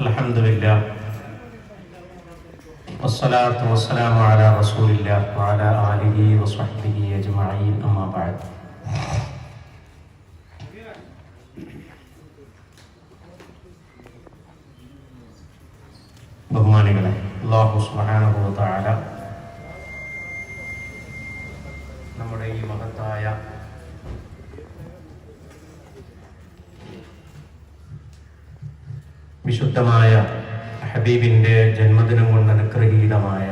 الحمد لله والصلاة والسلام على رسول الله وعلى آله وصحبه أجمعين أما بعد ബഹുമാനികളെ അള്ളാഹു സുബ്ഹാനഹു വിശുദ്ധമായ ഹബീബിന്റെ ജന്മദിനം കൊണ്ട് അനുഗ്രഹീതമായ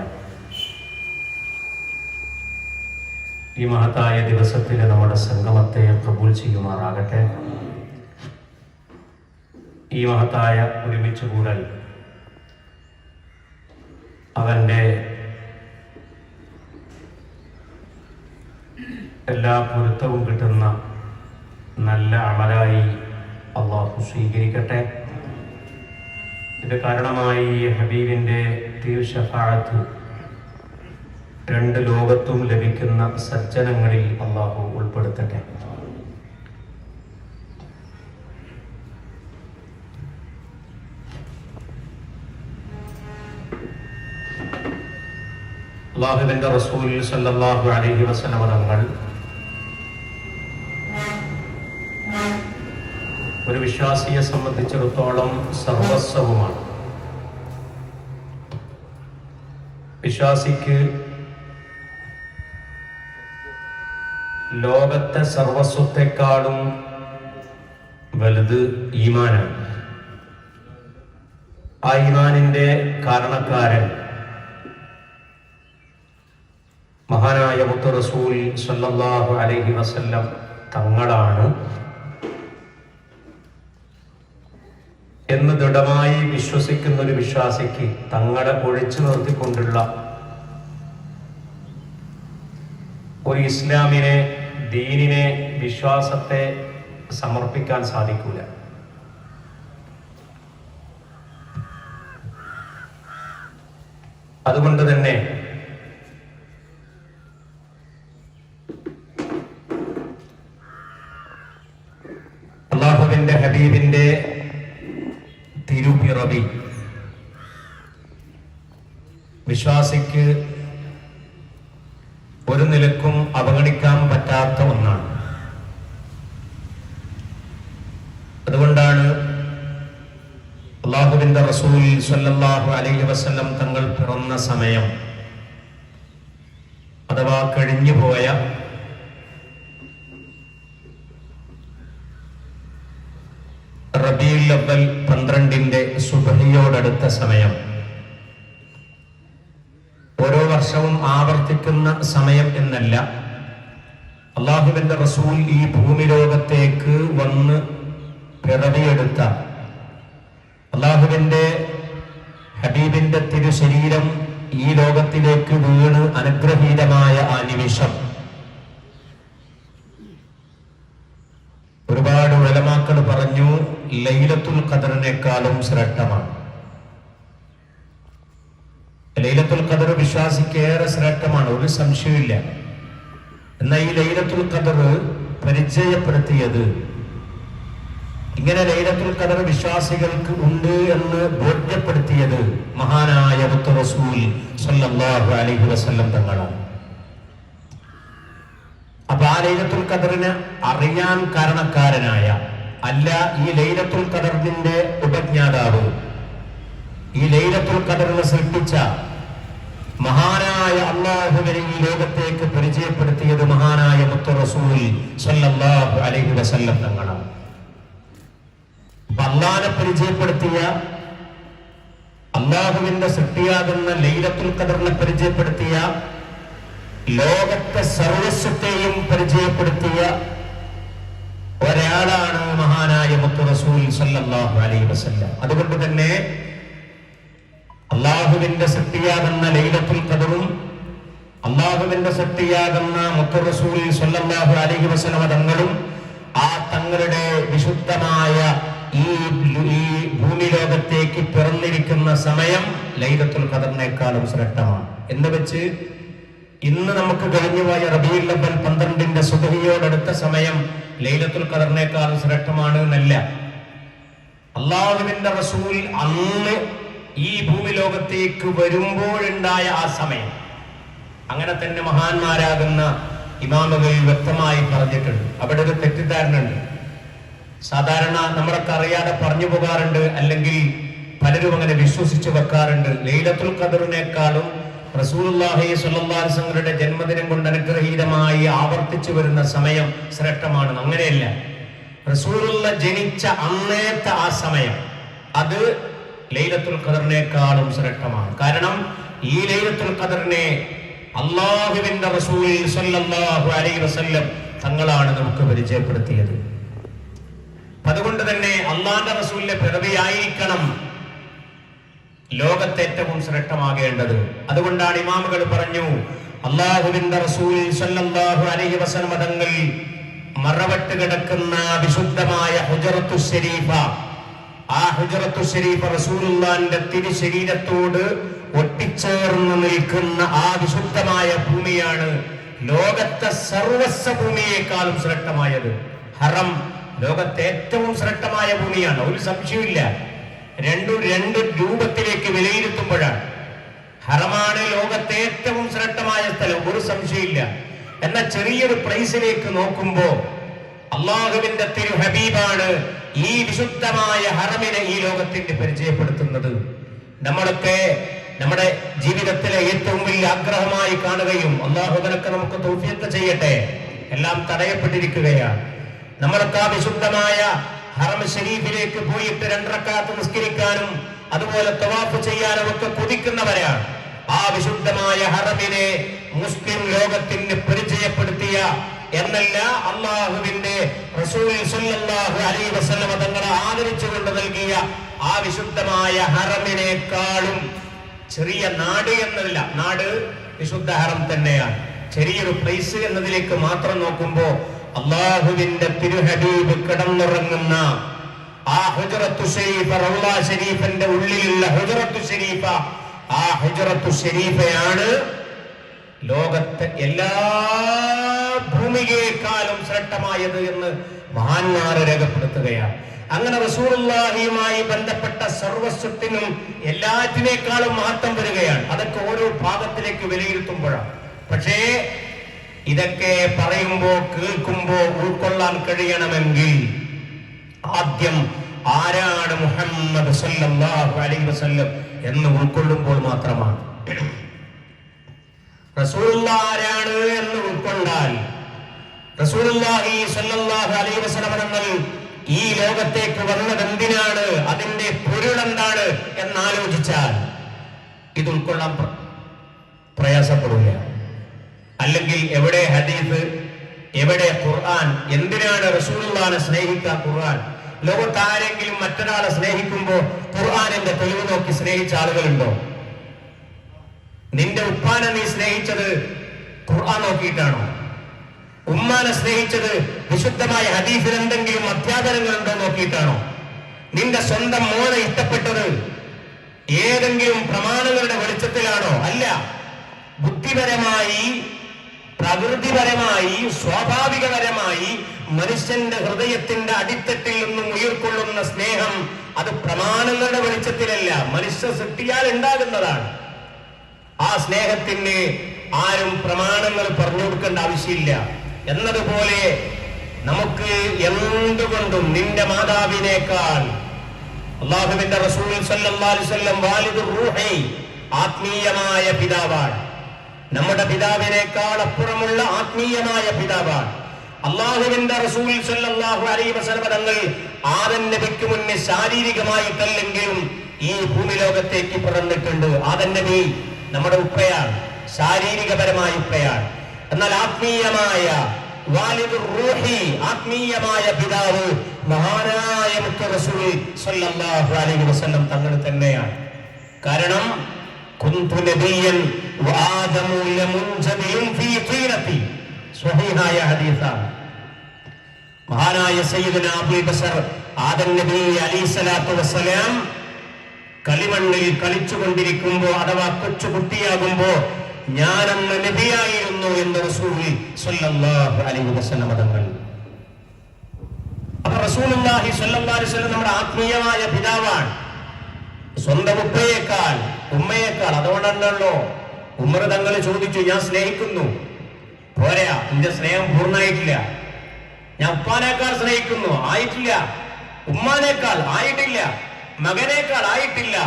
ഈ മഹത്തായ ദിവസത്തിൽ നമ്മുടെ സംഗമത്തെ കബൂൽ ചെയ്യുമാറാകട്ടെ. ഈ മഹത്തായ ഒരുമിച്ച് കൂടൽ അവന്റെ എല്ലാ പൊരുത്തവും കിട്ടുന്ന നല്ല അമലായി അള്ളാഹു സ്വീകരിക്കട്ടെ. ഇത് കാരണമായി ഹബീബിന്റെ തീർഷഫാഴത്ത് രണ്ട് ലോകത്തും ലഭിക്കുന്ന സജ്ജനങ്ങളിൽ അള്ളാഹു ഉൾപ്പെടുത്തട്ടെ. അള്ളാഹുവിന്റെ റസൂൽ സല്ലല്ലാഹു അലൈഹി തങ്ങൾ ഒരു വിശ്വാസിയെ സംബന്ധിച്ചിടത്തോളം സർവസ്വവുമാണ്. വിശ്വാസിക്ക് ലോകത്തെ സർവസ്വത്തെക്കാളും വലുത് ഈമാനാണ്. ആ ഈമാനിന്റെ കാരണക്കാരൻ മഹാനായ മുത്തറസൂൽ സല്ലല്ലാഹു അലൈഹി വസല്ലം തങ്ങളാണ്. എന്ന് ദൃഢമായി വിശ്വസിക്കുന്ന ഒരു വിശ്വാസിക്ക് തങ്ങളെ ഒഴിച്ചു നിർത്തിക്കൊണ്ടുള്ള ഒരു ഇസ്ലാമിനെ ദീനിനെ വിശ്വാസത്തെ സമർപ്പിക്കാൻ സാധിക്കൂല. അതുകൊണ്ട് തന്നെ അള്ളാഹുവിന്റെ ഹബീബിന്റെ തിരുപ്പിറവി വിശ്വാസിക്ക് ഒരു നിലക്കും അവഗണിക്കാൻ പറ്റാത്ത ഒന്നാണ്. അതുകൊണ്ടാണ് അള്ളാഹുബിന്റെ റസൂൽ സല്ലാഹു അലൈഹി വസ്ലം തങ്ങൾ പിറന്ന സമയം അഥവാ കഴിഞ്ഞുപോയ ആവർത്തിക്കുന്ന സമയം എന്നല്ല. അള്ളാഹുവിന്റെ റസൂൽ ഈ ഭൂമി ലോകത്തേക്ക് വന്ന് പിറവിയെടുത്ത. അള്ളാഹുവിന്റെ ഹബീബിന്റെ തിരുശരീരം ഈ ലോകത്തിലേക്ക് വീണ് അനുഗ്രഹീതമായ ആ നിമിഷം. ഒരുപാട് ഉലമാക്കൾ പറഞ്ഞു ലൈലത്തുൽ ഖദറിനേക്കാളും ശ്രേഷ്ഠമാണ്. ലൈലത്തുൽ ഖദർ വിശ്വാസിക്ക് ഏറെ ശ്രേഷ്ഠമാണ് ഒരു സംശയമില്ല എന്നാൽ ഈ ലൈലത്തുൽ ഖദർ പരിചയപ്പെടുത്തിയത് ഇങ്ങനെ ലൈലത്തുൽ ഖദർ വിശ്വാസികൾക്ക് ഉണ്ട് എന്ന് ബോധ്യപ്പെടുത്തിയത് മഹാനായ റസൂൽ സല്ലല്ലാഹു അലൈഹി വസല്ലം തങ്ങളാണ്. അപ്പൊ ആ ലൈലത്തുൽ ഖദറിന് അറിയാൻ കാരണക്കാരനായ അല്ല ഈ ലൈലത്തുൽ ഖദറിന്റെ ഉപജ്ഞാതാവ് ഈ ലൈലത്തുൽ ഖദറിനെ സൃഷ്ടിച്ച അള്ളാഹുവിനെ ഈ ലോകത്തേക്ക് പരിചയപ്പെടുത്തിയത് മഹാനായ അലൈഹി വസല്ലം തങ്ങളാണ്. അള്ളാനെ പരിചയപ്പെടുത്തിയ അള്ളാഹുവിന്റെ സൃഷ്ടിയാകുന്ന ലൈലത്തുൽ ഖദറിനെ പരിചയപ്പെടുത്തിയ ലോകത്തെ സർവസ്വത്തെയും പരിചയപ്പെടുത്തിയ ഒരാളാണ് മഹാനായ മുത്തു റസൂൽ സല്ലല്ലാഹു അലൈഹി വസല്ലം. അതുകൊണ്ട് തന്നെ അള്ളാഹുവിന്റെ സൃഷ്ടിയാകുന്ന ലൈലത്തുൽ ഖദറും അള്ളാഹുവിന്റെ ശക്തിയാകുന്ന മുത്തു സ്വല്ലാഹു അലഹി വസല്ലം തങ്ങളും ആ തങ്ങളുടെ വിശുദ്ധമായ ഈ ഈ ഭൂമി ലോകത്തേക്ക് പിറന്നിരിക്കുന്ന സമയം ലൈലത്തുൽ ഖദറിനേക്കാളും ശ്രേഷ്ഠമാണ് എന്ന് വെച്ച് ഇന്ന് നമുക്ക് കഴിഞ്ഞുപോയ റബീൽ ലബൽ പന്ത്രണ്ടിന്റെ സുബഹിയോടടുത്ത സമയം ലൈലത്തുൽ ഖദറിനേക്കാളും ശ്രേഷ്ഠമാണ് എന്നല്ല. അള്ളാഹുവിന്റെ റസൂൽ അന്ന് ഈ ഭൂമി ലോകത്തേക്ക് വരുമ്പോഴുണ്ടായ ആ സമയം. അങ്ങനെ തന്നെ മഹാന്മാരാകുന്ന ഇമാമുകൾ വ്യക്തമായി പറഞ്ഞിട്ടുണ്ട്. അവിടെ ഒരു തെറ്റിദ്ധാരണ ഉണ്ട് സാധാരണ നമ്മളൊക്കെ അറിയാതെ പറഞ്ഞു പോകാറുണ്ട് അല്ലെങ്കിൽ പലരും അങ്ങനെ വിശ്വസിച്ച് വെക്കാറുണ്ട്. ലൈലത്തുൽ ഖദറിനേക്കാളും റസൂലുള്ളാഹി വസല്ലമയുടെ ജന്മദിനം കൊണ്ട് അനുഗ്രഹീതമായി ആവർത്തിച്ചു വരുന്ന സമയം ശ്രേഷ്ഠമാണ്. അങ്ങനെയല്ല. റസൂലുള്ള ജനിച്ച അന്നേത്തെ ആ സമയം അത് ലൈലത്തുൽ ഖദറിനേക്കാളും ശ്രേഷ്ഠമാണ്. കാരണം ഈ ലൈലത്തുൽ ഖദറിനെ അള്ളാഹുവിന്റെ റസൂൽ സല്ലല്ലാഹു അലൈഹി വസല്ലം തങ്ങളാണ് നമുക്ക് പരിചയപ്പെടുത്തിയത്. അതുകൊണ്ട് തന്നെ അള്ളാന്റെ റസൂലിന്റെ പിറവിയായിരിക്കണം ലോകത്തെ ഏറ്റവും ശ്രേഷ്ഠമാകേണ്ടത്. അതുകൊണ്ടാണ് ഇമാമുകൾ പറഞ്ഞു അള്ളാഹുവിന്റെ റസൂൽ സല്ലല്ലാഹു അലൈഹി വസല്ലം തങ്ങൾ മറവട്ട് കിടക്കുന്ന വിശുദ്ധമായ ഹുജറത്തു ശരീഫ ആ ഹുജറത്തു ശരീഫ റസൂലുള്ളാന്റെ തിരു ശരീരത്തോട് ഒട്ടിച്ചേർന്ന് നിൽക്കുന്ന ആ വിശുദ്ധമായ ഭൂമിയാണ് ലോകത്തെ സർവസ്വ ഭൂമിയേക്കാളും ശ്രേഷ്ഠമായത്. ഹറം ലോകത്തെ ഏറ്റവും ശ്രേഷ്ഠമായ ഭൂമിയാണ്. ഒരു സംശയമില്ല രണ്ടു രണ്ട് രൂപത്തിലേക്ക് വിലയിരുത്തുമ്പോഴാണ്. ഹറമാണ് ലോകത്തെ ഏറ്റവും ശ്രേഷ്ഠമായ സ്ഥലം. ഒരു സംശയമില്ല എന്ന ചെറിയൊരു പ്രൈസിലേക്ക് നോക്കുമ്പോ അള്ളാഹുവിന്റെ തിരു ഹബീബാണ് ഈ വിശുദ്ധമായ ഹറമിനെ ഈ ലോകത്തിന് പരിചയപ്പെടുത്തുന്നത്. നമ്മളൊക്കെ നമ്മുടെ ജീവിതത്തിലെ ഏറ്റവും വലിയ ആഗ്രഹമായി കാണുകയും അള്ളാഹുദനൊക്കെ നമുക്ക് തോഫിയൊക്കെ ചെയ്യട്ടെ. എല്ലാം തടയപ്പെട്ടിരിക്കുകയാണ്. നമ്മളൊക്കെ ആ വിശുദ്ധമായ ഹറം ഷരീഫിലേക്ക് പോയിട്ട് രണ്ടറക്കാത്ത് നിസ്കരിക്കാനും അതുപോലെ തവാഫ് ചെയ്യാനും ഒക്കെ കൊതിക്കുന്നവരാണ്. ആ വിശുദ്ധമായ ഹറമിനെ മുസ്ലിം ലോകത്തിന് പരിചയപ്പെടുത്തിയ എന്നല്ല അള്ളാഹുവിന്റെ അലൈഹി വസല്ലമ തങ്ങളെ ആദരിച്ചുകൊണ്ട് നൽകിയ ആ വിശുദ്ധമായ ഹറമിനേക്കാളും ചെറിയ നാട് എന്നല്ല. നാട് വിശുദ്ധ ഹറം തന്നെയാണ്. ചെറിയൊരു പ്ലേസ് എന്നതിലേക്ക് മാത്രം നോക്കുമ്പോ അള്ളാഹുവിന്റെ തിരുഹബീബ് കിടന്നുറങ്ങുന്ന ആ ഹുജറത്തു ഷരീഫ റൗള ഷരീഫിന്റെ ഉള്ളിലുള്ള ഹുജറത്തു ഷരീഫ ആ ഹുജറത്തു ഷരീഫയാണ് ലോകത്തെ എല്ലാ ഭൂമികയെക്കാളും ശ്രേഷ്ഠമായത് എന്ന് മഹാന്മാർ രേഖപ്പെടുത്തുകയാണ്. അങ്ങനെ റസൂലുള്ളാഹിയുമായി ബന്ധപ്പെട്ട സർവസ്വത്തിനും എല്ലാറ്റിനേക്കാളും മഹത്വം വരികയാണ്. അതൊക്കെ ഓരോ ഭാഗത്തിലേക്ക് വിലയിരുത്തുമ്പോഴാണ്. പക്ഷേ ഇതൊക്കെ പറയുമ്പോ കേൾക്കുമ്പോ ഉൾക്കൊള്ളാൻ കഴിയണമെങ്കിൽ ആദ്യം ആരാണ് മുഹമ്മദ് സല്ലല്ലാഹു അലൈഹി വസല്ലം എന്ന് ഉൾക്കൊള്ളുമ്പോൾ മാത്രമാണ്. റസൂലുള്ള ആരാണ് എന്ന് ഉൾക്കൊണ്ടാൽ റസൂലുള്ളാഹി സല്ലല്ലാഹു അലൈഹി വസല്ലം ഈ ലോകത്തേക്ക് വന്നത് എന്തിനാണ്? അതിന്റെ പൊരുളെന്താണ് എന്നാലോചിച്ചാൽ ഇത് ഉൾക്കൊള്ളാൻ പ്രയാസപ്പെടുകയാണ്. അല്ലെങ്കിൽ എവിടെ ഹദീഫ് എവിടെ ഖുർആൻ എന്തിനാണ് റസൂലുള്ളാനെ സ്നേഹിക്കുക ഖുർആൻ? ലോകത്ത് ആരെങ്കിലും മറ്റൊരാളെ സ്നേഹിക്കുമ്പോൾ ഖുർആനിന്റെ തെളിവ് നോക്കി സ്നേഹിച്ച ആളുകളുണ്ടോ? നിന്റെ ഉപ്പാനെ നീ സ്നേഹിച്ചത് ഖുർആൻ നോക്കിയിട്ടാണോ? ഉമ്മാനെ സ്നേഹിച്ചത് വിശുദ്ധമായ ഹദീഫിൽ എന്തെങ്കിലും അധ്യാപനങ്ങളുണ്ടോ നോക്കിയിട്ടാണോ? നിന്റെ സ്വന്തം മോനെ ഇഷ്ടപ്പെട്ടത് ഏതെങ്കിലും പ്രമാണങ്ങളുടെ വെളിച്ചത്തിലാണോ? അല്ല. ബുദ്ധിപരമായി പ്രകൃതിപരമായി സ്വാഭാവികപരമായി മനുഷ്യന്റെ ഹൃദയത്തിന്റെ അടിത്തട്ടിൽ നിന്നും ഉയർക്കൊള്ളുന്ന സ്നേഹം അത് പ്രമാണങ്ങളുടെ വെളിച്ചത്തിലല്ല മനുഷ്യ സൃഷ്ടിയാൽ ഉണ്ടാകുന്നതാണ്. ആ സ്നേഹത്തിന് ആരും പ്രമാണങ്ങൾ പറഞ്ഞു കൊടുക്കേണ്ട ആവശ്യമില്ല. എന്നതുപോലെ നമുക്ക് എന്തുകൊണ്ടും നിന്റെ മാതാവിനേക്കാൾ അള്ളാഹുവിന്റെ റസൂൽ ആത്മീയമായ പിതാവാണ്. നമ്മുടെ പിതാവിനേക്കാൾ അപ്പുറമുള്ള ആത്മീയമായ പിതാവാണ്. അള്ളാഹുവിന്റെ റസൂൽ സല്ലല്ലാഹു അലൈഹി വസല്ലം ആദൻ നബിക്ക് മുന്നേ ശാരീരികമായിട്ടല്ലെങ്കിലും ഈ ഭൂമി ലോകത്തേക്ക് പിറന്നിട്ടുണ്ട്. ആദൻ നബി നമ്മുടെ ഉപ്പയാണ് ശാരീരികപരമായ ഉപ്പയാണ്. എന്നാൽ ആത്മീയമായ ആത്മീയമായ പിതാവ് മഹാനായ അലൈഹി വസല്ലം തങ്ങൾ തന്നെയാണ്. കാരണം മഹാനായ സയ്യിദുന അബൂൽ ആദം കളിമണ്ണിൽ കളിച്ചുകൊണ്ടിരിക്കുമ്പോ അഥവാ കൊച്ചു കുട്ടിയാകുമ്പോ ഞാനന്ന് നബിയായിരുന്നു എന്ന് റസൂൽ സ്വല്ലല്ലാഹു അലൈഹി വസല്ലം തങ്ങൾ റസൂലുള്ളാഹി സ്വല്ലല്ലാഹു അലൈഹി വസല്ലം നമ്മുടെ ആത്മീയമായ പിതാവാണ്. സ്വന്തം ഉപ്പയേക്കാൾ ഉമ്മയേക്കാൾ അതുകൊണ്ടല്ലോ ഉമ്മർ തങ്ങൾ ചോദിച്ചു ഞാൻ സ്നേഹിക്കുന്നു. പോരാ എന്റെ സ്നേഹം പൂർണമായിട്ടില്ല. ഞാൻ ഉപ്പാനേക്കാൾ സ്നേഹിക്കുന്നു ആയിട്ടില്ല. ഉമ്മാനേക്കാൾ ആയിട്ടില്ല. മകനേക്കാൾ ആയിട്ടില്ല.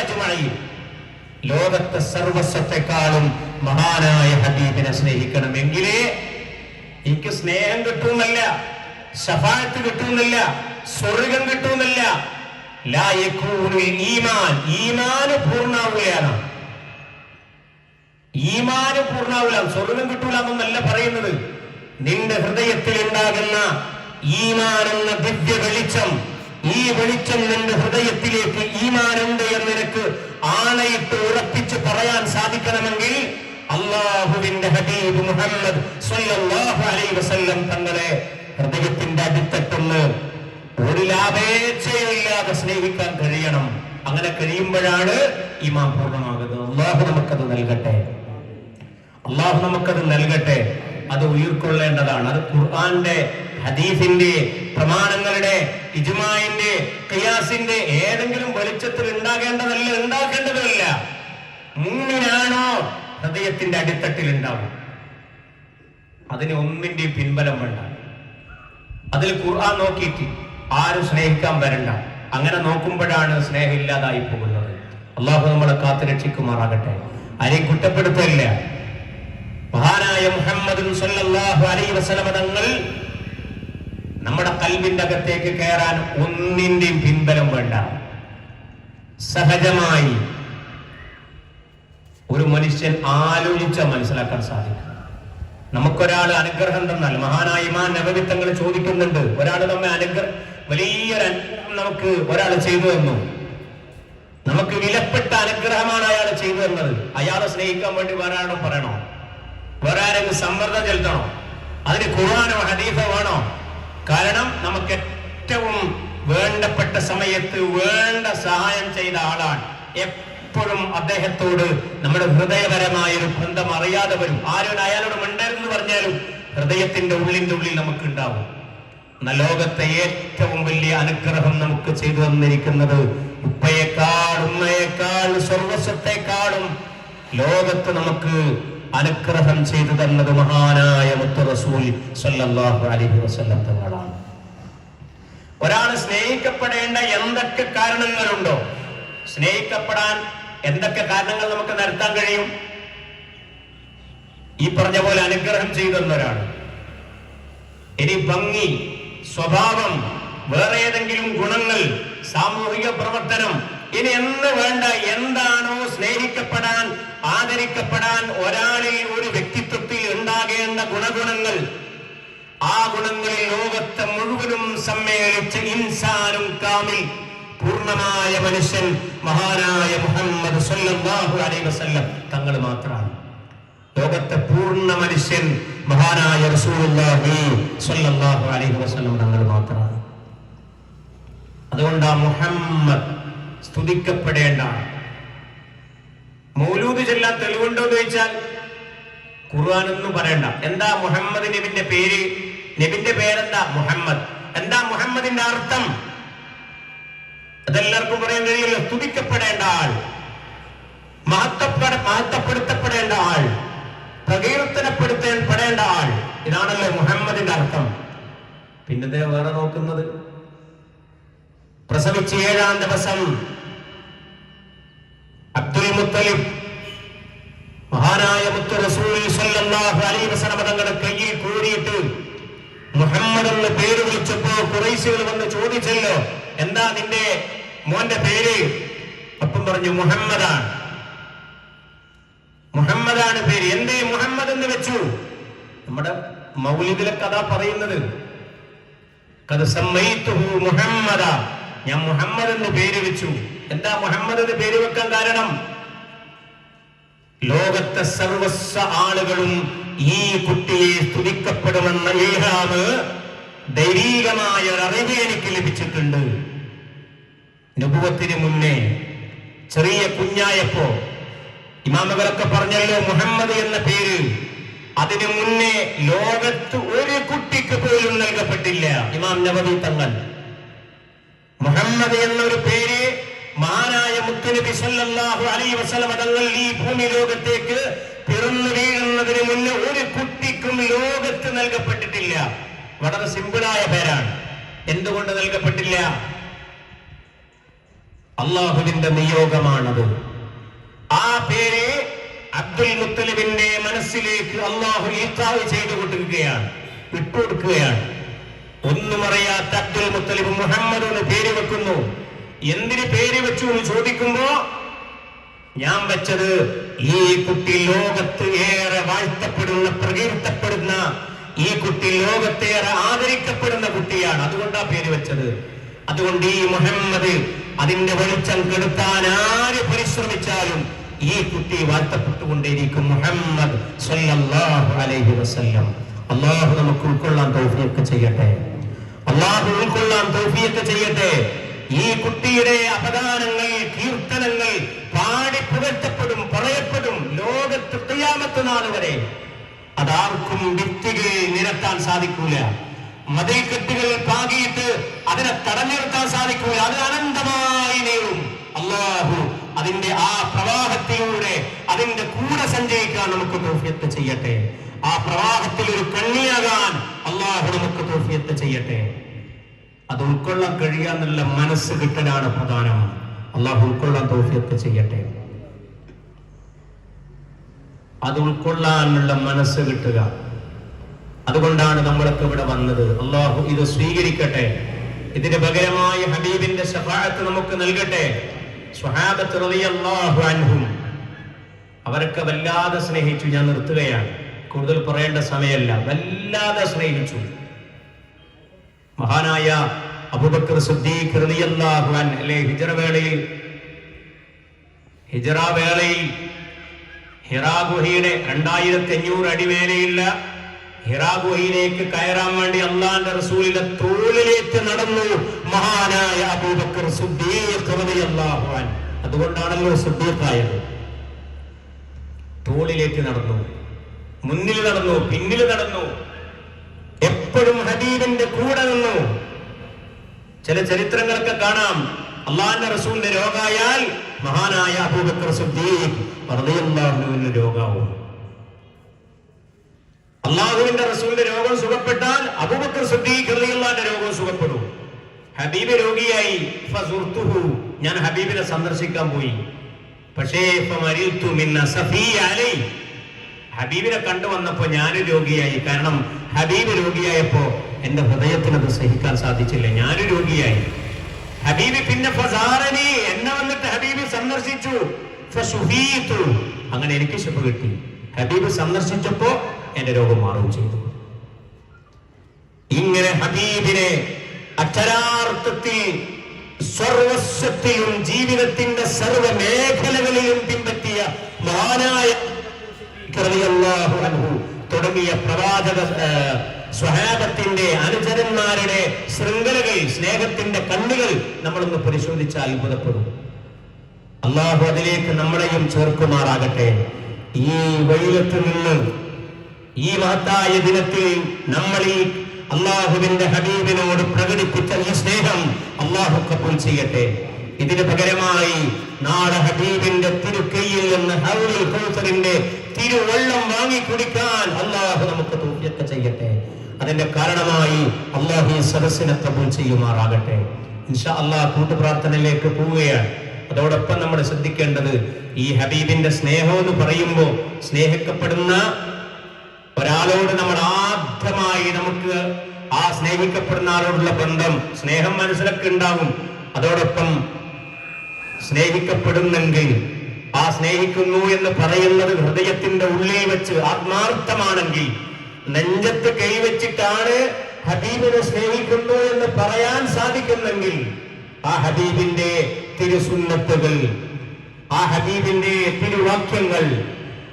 അജ്മഈൻ. ലോകത്തെ സർവസ്വത്തെക്കാളും മഹാനായ ഹബീബിനെ സ്നേഹിക്കണമെങ്കിലേ എനിക്ക് സ്നേഹം കിട്ടുമെന്നല്ല ഷഫായത്ത് കിട്ടുമെന്നല്ല സ്വർഗം കിട്ടുമെന്നല്ല ലാ യകൂനുൽ ഈമാൻ ഈമാന് പൂർണാവുകയാണ്. ഈമാന് സ്വർഗം കിട്ടൂല എന്നല്ല പറയുന്നത്. നിന്റെ ഹൃദയത്തിൽ ഉണ്ടാകുന്ന ഈമാൻ എന്ന ദിവ്യ വെളിച്ചം ഈ വെളിച്ചം നിന്റെ ഹൃദയത്തിലേക്ക് ഈമാനുണ്ട് എന്ന് നിനക്ക് ആണയിട്ട് ഉറപ്പിച്ച് പറയാൻ സാധിക്കണമെങ്കിൽ അള്ളാഹുവിന്റെ ഹബീബ് മുഹമ്മദ് സ്വല്ലല്ലാഹു അലൈഹി വസല്ലം തങ്ങളെ ഹൃദയത്തിന്റെ അടിത്തട്ടുന്ന് ഒരു ലാഭേച്ഛയില്ലാതെ സ്നേഹിക്കാൻ കഴിയണം. അങ്ങനെ കഴിയുമ്പോഴാണ് ഇമാം പൂർണമാകുന്നത്. അള്ളാഹു നമുക്കത് നൽകട്ടെ. അള്ളാഹു നമുക്കത് നൽകട്ടെ. അത് ഉയർക്കൊള്ളേണ്ടതാണ്. അത് ഖുർആന്റെ ഹദീഫിന്റെ പ്രമാണങ്ങളുടെ ഇജുമായിന്റെ ഖിയാസിന്റെ ഏതെങ്കിലും വെളിച്ചത്തിൽ ഉണ്ടാകേണ്ടതല്ല ഉണ്ടാക്കേണ്ടതല്ല മുന്നിനാണോ ഹൃദയത്തിന്റെ അടിത്തട്ടിൽ ഉണ്ടാവും അതിന് ഒന്നിന്റെ പിൻബലം വേണ്ട. അതിൽ ഖുർആൻ നോക്കിയിട്ട് ആരും സ്നേഹിക്കാൻ വരണ്ട. അങ്ങനെ നോക്കുമ്പോഴാണ് സ്നേഹമില്ലാതായി പോകുന്നത്. അള്ളാഹു നമ്മളെ കാത്തു രക്ഷിക്കുമാറാകട്ടെ ആരെയും കുറ്റപ്പെടുത്തില്ല മഹാനായ മുഹമ്മദ് സല്ലല്ലാഹു അലൈഹി തങ്ങൾ നമ്മുടെ കൽവിന്റെ അകത്തേക്ക് കയറാൻ ഒന്നിന്റെയും പിൻബലം വേണ്ട. സഹജമായി ഒരു മനുഷ്യൻ ആലോചിച്ച മനസ്സിലാക്കാൻ സാധിക്കും. നമുക്കൊരാൾ അനുഗ്രഹം തന്നാൽ മഹാനായ ഇമാൻ നവവിത്തങ്ങൾ ചോദിക്കുന്നുണ്ട് ഒരാൾ നമ്മെ അനുഗ്രഹം വലിയൊരു അനുഗ്രഹം നമുക്ക് ഒരാൾ ചെയ്തു തന്നു. നമുക്ക് വിലപ്പെട്ട അനുഗ്രഹമാണ് അയാൾ ചെയ്തു തന്നത്. അയാളെ സ്നേഹിക്കാൻ വേണ്ടി ആളും പറയണോ? വേറെ ആരെങ്കിലും സമ്മർദ്ദം ചെലുത്തണോ? അതിന് ഖുർആാനോ ഹദീഫോ വേണോ? കാരണം നമുക്ക് ഏറ്റവും വേണ്ടപ്പെട്ട സമയത്ത് വേണ്ട സഹായം ചെയ്ത ആളാണ്. എപ്പോഴും അദ്ദേഹത്തോട് നമ്മുടെ ഹൃദയപരമായ ഒരു ബന്ധം അറിയാതെ വരും. ആരോട് അയാളോട് മിണ്ടരുതെന്ന് പറഞ്ഞാലും ഹൃദയത്തിന്റെ ഉള്ളിന്റെ ഉള്ളിൽ നമുക്ക് ഉണ്ടാവും എന്ന ലോകത്തെ ഏറ്റവും വലിയ അനുഗ്രഹം നമുക്ക് ചെയ്തു തന്നിരിക്കുന്നത് ഉപ്പയേക്കാൾ ഉമ്മയേക്കാൾ സ്വർവസ്വത്തെക്കാളും ലോകത്ത് നമുക്ക് അനുഗ്രഹം ചെയ്തു തന്നത് മഹാനായ മുത്തറസൂൽ സല്ലല്ലാഹു അലൈഹി വസല്ലം തങ്ങളാണ്. ഒരാൾ സ്നേഹിക്കപ്പെടേണ്ട എന്തൊക്കെ കാരണങ്ങളുണ്ടോ? സ്നേഹിക്കപ്പെടാൻ എന്തൊക്കെ കാരണങ്ങൾ നമുക്ക് നിരത്താൻ കഴിയും? ഈ പറഞ്ഞ പോലെ അനുഗ്രഹം ചെയ്തു തന്നൊരാൾ ഇനി ഭംഗി സ്വഭാവം വേറെ ഏതെങ്കിലും ഗുണങ്ങൾ സാമൂഹിക പ്രവർത്തനം ഇനി എന്ന് വേണ്ട എന്താണോ സ്നേഹിക്കപ്പെടാൻ ആദരിക്കപ്പെടാൻ ഒരാളിൽ ഒരു വ്യക്തിത്വത്തിൽ ഉണ്ടാകേണ്ട ഗുണഗുണങ്ങൾ ആ ഗുണങ്ങളിൽ ലോകത്തെ മുഴുവനും സമ്മേളിച്ച ഇൻസാനും കാമിൽ പൂർണമായ മനുഷ്യൻ മഹാനായ മുഹമ്മദ് അലൈഹി വസല്ലം. തങ്ങൾ മാത്രമാണ്. ലോകത്തെ പൂർണ മനുഷ്യൻ മഹാനായ റസൂലുള്ളാഹി അലൈഹി വസല്ലം തങ്ങൾ മാത്രമാണ്. അതുകൊണ്ട് മുഹമ്മദ് സ്തുതിക്കപ്പെടേണ്ട. മൗലൂദ് ചെല്ലാൻ തെളിവുണ്ടോ എന്ന് ചോദിച്ചാൽ ഖുർആൻ പറയണ്ട. എന്താ മുഹമ്മദ് നബിന്റെ പേര്? നബിന്റെ പേരെന്താ? മുഹമ്മദ്. എന്താ മുഹമ്മദിന്റെ അർത്ഥം? അതെല്ലാവർക്കും പറയാൻ കഴിയില്ല. സ്തുതിക്കപ്പെടേണ്ട ആൾ. മഹത്വപ്പെട മഹത്വപ്പെടുത്തപ്പെടേണ്ട ആൾ. പ്രകീർത്തനപ്പെടുത്തപ്പെടേണ്ട ആൾ. ഇതാണല്ലേ മുഹമ്മദിന്റെ അർത്ഥം. പിന്നെ വേറെ നോക്കുന്നത്? പ്രസവിച്ച് ഏഴാം ദിവസം അബ്ദുൽ മുത്തലിബ് മഹാനായ മുത്തു റസൂൽ സല്ലല്ലാഹു അലൈഹി വസല്ലം തങ്ങളുടെ കയ്യിൽ കൂടിയിട്ട് മുഹമ്മദ് എന്ന് പേര് വിളിച്ചപ്പോ കുറൈശികൾ വന്ന് ചോദിച്ചല്ലോ എന്താ നിന്റെ മോന്റെ പേര്? അപ്പം പറഞ്ഞു മുഹമ്മദാണ്. മുഹമ്മദാണ് പേര്. എന്തേ മുഹമ്മദ് എന്ന് വെച്ചു? നമ്മുടെ മൗലിദിലെ കഥ പറയുന്നത് കഥ സമ്മയിത്തുഹു മുഹമ്മദ. ഞാൻ മുഹമ്മദ് എന്ന് പേര് വെച്ചു. എന്താ മുഹമ്മദ് പേര് വെക്കാൻ കാരണം? ലോകത്തെ സർവസ്വ ആളുകളും ഈ കുട്ടിയെ സ്തുതിക്കപ്പെടുമെന്ന ഏഹാവ് ദൈവീകമായ ഒരു അറിവ് എനിക്ക് ലഭിച്ചിട്ടുണ്ട്. നുപുവത്തിന് മുന്നേ ചെറിയ കുഞ്ഞായപ്പോ ഇമാമകളൊക്കെ പറഞ്ഞല്ലോ മുഹമ്മദ് എന്ന പേര്. അതിനു മുന്നേ ലോകത്ത് ഒരു കുട്ടിക്ക് പോലും നൽകപ്പെട്ടില്ല. ഇമാം നബവി തങ്ങൾ. മുഹമ്മദ് എന്നൊരു പേര് മഹാനായ മുത്തുനബി സല്ലല്ലാഹു അലൈഹി വസല്ലം തങ്ങൾ ഈ ഭൂമി ലോകത്തേക്ക് പിറന്നു വീഴുന്നതിന് മുന്നേ ഒരു കുട്ടിക്കും ലോകത്ത് നൽകപ്പെട്ടിട്ടില്ല. വളരെ സിമ്പിളായ പേരാണ്. എന്തുകൊണ്ട് നൽകപ്പെട്ടില്ല? അള്ളാഹുവിന്റെ നിയോഗമാണത്. ആ പേര് അബ്ദുൽ മുത്തലിബിന്റെ മനസ്സിലേക്ക് അള്ളാഹു ഈത്താവ് ചെയ്തു കൊടുക്കുകയാണ് വിട്ടുകൊടുക്കുകയാണ് ഒന്നും അറിയാത്ത അബ്ദുൽ മുത്തലിബ് മുഹമ്മദ് എന്ന് പേര് വെക്കുന്നു. എന്തിന് പേര് വെച്ചു എന്ന് ചോദിക്കുമ്പോ ഞാൻ വെച്ചത് ഈ കുട്ടി ലോകത്ത് ഏറെ വാഴ്ത്തപ്പെടുന്ന പ്രകീർത്തപ്പെടുന്ന ഈ കുട്ടി ലോകത്തേറെ ആദരിക്കപ്പെടുന്ന കുട്ടിയാണ്. അതുകൊണ്ടാ പേര് വെച്ചത്. അതുകൊണ്ട് ഈ മുഹമ്മദ് അതിന്റെ വെളിച്ചം കെടുത്താൻ ആര് പരിശ്രമിച്ചാലും ഈ കുട്ടി വാഴ്ത്തപ്പെട്ടുകൊണ്ടേയിരിക്കും മുഹമ്മദ് അലൈഹി വസല്ലം. അള്ളാഹു നമുക്ക് ഉൾക്കൊള്ളാൻ തൗഫീഖ് ചെയ്യട്ടെ. അള്ളാഹു ഉൾക്കൊള്ളാൻ തൗഫീഖ് ചെയ്യട്ടെ. ഈ കുട്ടിയുടെ അപദാനങ്ങൾ കീർത്തനങ്ങൾ പാടി പുകഴ്ത്തപ്പെടും പറയപ്പെടും ലോകത്ത് ഖിയാമത്ത് നാൾ വരെ. അതാർക്കും ഭിത്തികൾ നിരത്താൻ സാധിക്കൂല. മതിൽക്കെട്ടുകൾ പാകിയിട്ട് അതിനെ തടഞ്ഞു നിർത്താൻ സാധിക്കൂല. അത് അനന്തമായി നീളും അള്ളാഹു അതിന്റെ ആ പ്രവാഹത്തിലൂടെ അതിന്റെ കൂടെ സഞ്ചയിക്കാൻ നമുക്ക് തോഫിയത്ത് ചെയ്യട്ടെ. ആ പ്രവാഹത്തിൽ ഒരു കണ്ണിയാകാൻ അള്ളാഹു നമുക്ക് തോഫിയത്ത് ചെയ്യട്ടെ. അത് ഉൾക്കൊള്ളാൻ കഴിയാന്നുള്ള മനസ്സ് കിട്ടലാണ് പ്രധാനം. അള്ളാഹു ഉൾക്കൊള്ളാൻ തോഫിയൊക്കെ ചെയ്യട്ടെ. അത് ഉൾക്കൊള്ളാനുള്ള മനസ്സ് കിട്ടുക. അതുകൊണ്ടാണ് നമ്മളൊക്കെ ഇവിടെ വന്നത്. അള്ളാഹു ഇത് സ്വീകരിക്കട്ടെ. ഇതിന് പകരമായി ഹബീബിന്റെ സഹായത്ത് നമുക്ക് നൽകട്ടെ. അവരൊക്കെ വല്ലാതെ സ്നേഹിച്ചു. ഞാൻ നിർത്തുകയാണ്. കൂടുതൽ പറയേണ്ട സമയമല്ല. വല്ലാതെ സ്നേഹിച്ചു. മഹാനായ അബൂബക്കർ സിദ്ദീഖ് റളിയല്ലാഹു അൻ അല്ലെ? ഹിജറ വേളയിൽ. ഹിജറ വേളയിൽ ഹിറാ ഗുഹയുടെ രണ്ടായിരത്തി അഞ്ഞൂറ് അടി മേലെയുള്ള ഹിറാ ഗുഹയിലേക്ക് കയറാൻ വേണ്ടി അള്ളാന്റെ റസൂലിന്റെ തോളിലേക്ക് നടന്നു മഹാനായ അബൂബക്കർ സിദ്ദീഖ് റളിയല്ലാഹു അൻ അതുകൊണ്ടാണല്ലോ സുദ്ദീഖായത് തോളിലേക്ക് നടന്നു. മുന്നിൽ നടന്നു പിന്നിൽ നടന്നു. എപ്പോഴും ഹബീബിന്റെ കൂടെ നിന്നു. ചില ചരിത്രങ്ങളൊക്കെ കാണാം. അള്ളാന്റെ റസൂലിന്റെ രോഗായാൽ മഹാനായ അബൂബക്കർ രോഗാവും അള്ളാഹുവിന്റെ റസൂലിന്റെ രോഗം സുഖപ്പെട്ടാൽ അബൂബക്കർ സിദ്ദീഖ് രോഗം സുഖപ്പെടും. ഹബീബ് രോഗിയായി. ഞാൻ ഹബീബിനെ സന്ദർശിക്കാൻ പോയി. പക്ഷേ ഹബീബിനെ കണ്ടു വന്നപ്പോ ഞാനും രോഗിയായി. കാരണം ഹബീബ് രോഗിയായപ്പോ എന്റെ ഹൃദയത്തിന് അത് സഹിക്കാൻ സാധിച്ചില്ല. ഞാനും രോഗിയായി. ഹബീബ് പിന്നെ എന്നെ വന്നിട്ട് ഹബീബ് സന്ദർശിച്ചു. അങ്ങനെ എനിക്ക് ശുഭ കിട്ടി. ഹബീബ് സന്ദർശിച്ചപ്പോ എന്റെ രോഗം മാറുകയും ചെയ്തു. ഇങ്ങനെ ഹബീബിനെ അക്ഷരാർത്ഥത്തിൽ സർവസ്വത്തെയും ജീവിതത്തിന്റെ സർവ മേഖലകളിലും പിൻപറ്റിയ മഹാനായ തുടങ്ങിയ പ്രവാചക സ്വഹാബത്തിന്റെ അനുചരന്മാരുടെ ശൃംഖലകൾ സ്നേഹത്തിന്റെ കണ്ണുകൾ നമ്മളൊന്ന് പരിശോധിച്ചാൽ അത്ഭുതപ്പെടും അള്ളാഹു അതിലേക്ക് നമ്മളെയും ചേർക്കുമാറാകട്ടെ. ഈ വെയിലത്ത് നിന്ന് ഈ മഹത്തായ ദിനത്തിൽ നമ്മൾ ഈ അള്ളാഹുവിന്റെ ഹബീബിനോട് പ്രകടിപ്പിച്ച ഈ സ്നേഹം അള്ളാഹു കപ്പൂൽ ചെയ്യട്ടെ. ഇതിന് പകരമായി നാളെ ഹബീബിന്റെ തിരുക്കൈയിൽ നിന്ന് ഹൗലിന്റെ കൗസറിന്റെ തിരുവള്ളം വാങ്ങി കുടിക്കാൻ അള്ളാഹു നമുക്ക് തൂക്കിയൊക്കെ ചെയ്യട്ടെ. അതിന്റെ കാരണമായി അള്ളാഹു ഈ സദസ്സിനെ കബൂൽ ചെയ്യുമാറാകട്ടെ. ഇൻഷാ അള്ളാഹ് കൂട്ടുപ്രാർത്ഥനയിലേക്ക് പോവുകയാണ്. അതോടൊപ്പം നമ്മൾ ശ്രദ്ധിക്കേണ്ടത് ഈ ഹബീബിന്റെ സ്നേഹം എന്ന് പറയുമ്പോൾ സ്നേഹിക്കപ്പെടുന്ന ഒരാളോട് നമ്മൾ ആദ്യമായി നമുക്ക് ആ സ്നേഹിക്കപ്പെടുന്ന ആളോടുള്ള ബന്ധം സ്നേഹം മനസ്സിലൊക്കെ ഉണ്ടാവും അതോടൊപ്പം സ്നേഹിക്കപ്പെടുന്നെങ്കിൽ ആ സ്നേഹിക്കുന്നു എന്ന് പറയുന്നത് ഹൃദയത്തിന്റെ ഉള്ളിൽ വെച്ച് ആത്മാർത്ഥമാണെങ്കിൽ നെഞ്ചത്ത് കൈവച്ചിട്ടാണ് ഹബീബിനെ സ്നേഹിക്കുന്നു എന്ന് പറയാൻ സാധിക്കുന്നെങ്കിൽ ആ ഹബീബിന്റെ തിരുസുന്നത്തുകൾ ആ ഹബീബിന്റെ തിരുവാക്യങ്ങൾ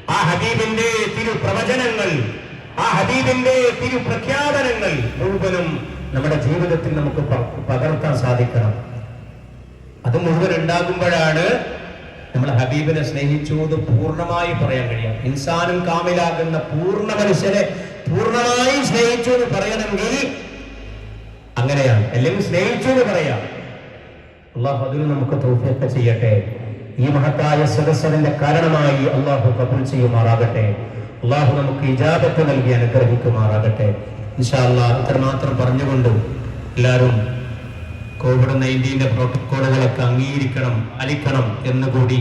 ആ ഹബീബിന്റെ തിരുപ്രവചനങ്ങൾ ആ ഹബീബിന്റെ തിരുപ്രഖ്യാപനങ്ങൾ മുഴുവനും നമ്മുടെ ജീവിതത്തിൽ നമുക്ക് പകർത്താൻ സാധിക്കണം. അത് മുഴുവൻ ഉണ്ടാകുമ്പോഴാണ് നമ്മൾ ഹബീബിനെ സ്നേഹിച്ചു എന്ന് പൂർണമായി പറയാൻ കഴിയാം ഇൻസാനും കാമിലാകുന്ന പൂർണ മനുഷ്യനെ പൂർണമായി സ്നേഹിച്ചു എന്ന് പറയണമെങ്കിൽ അങ്ങനെയാണ്. അല്ലെങ്കിൽ സ്നേഹിച്ചു എന്ന് പറയാം. അള്ളാഹു അതിന് നമുക്ക് തൗഫീഖ് ചെയ്യട്ടെ. ഈ മഹത്തായ സദസ്സനന്റെ കാരണമായി അള്ളാഹു കബൂൽ ചെയ്യുമാറാകട്ടെ. അള്ളാഹു നമുക്ക് ഇജാബത്ത് നൽകി അനുഗ്രഹിക്കുമാറാകട്ടെ. ഇൻഷാ അള്ളാഹ് ഇത്രമാത്രം പറഞ്ഞുകൊണ്ട് എല്ലാവരും കോവിഡ് നയൻറ്റീന്റെ പ്രോട്ടോക്കോളുകളൊക്കെ അംഗീകരിക്കണം അലിക്കണം എന്നുകൂടി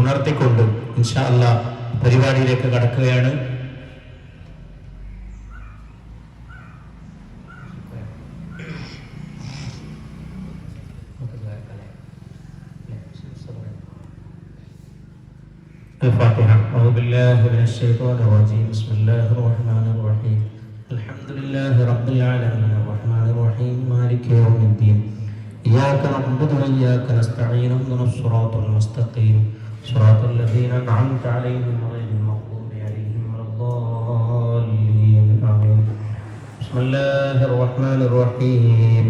ഉണർത്തിക്കൊണ്ട് ഇൻഷാ അള്ളാഹ് പരിപാടിയിലേക്ക് കടക്കുകയാണ് الفاتحة أعوذ بالله من الشيطان الرجيم بسم الله الرحمن الرحيم الحمد لله رب العالمين الرحمن الرحيم مالك يوم الدين إياك نعبد وإياك نستعين اهدنا الصراط المستقيم. صراط الذين أنعمت عليهم غير المغضوب عليهم ولا الضالين. آمين. بسم الله الرحمن الرحيم.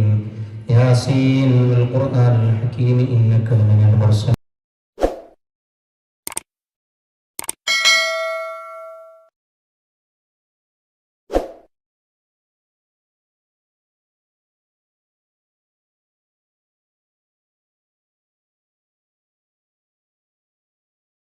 ياسين والقرآن الحكيم إنك لمن المرسلين.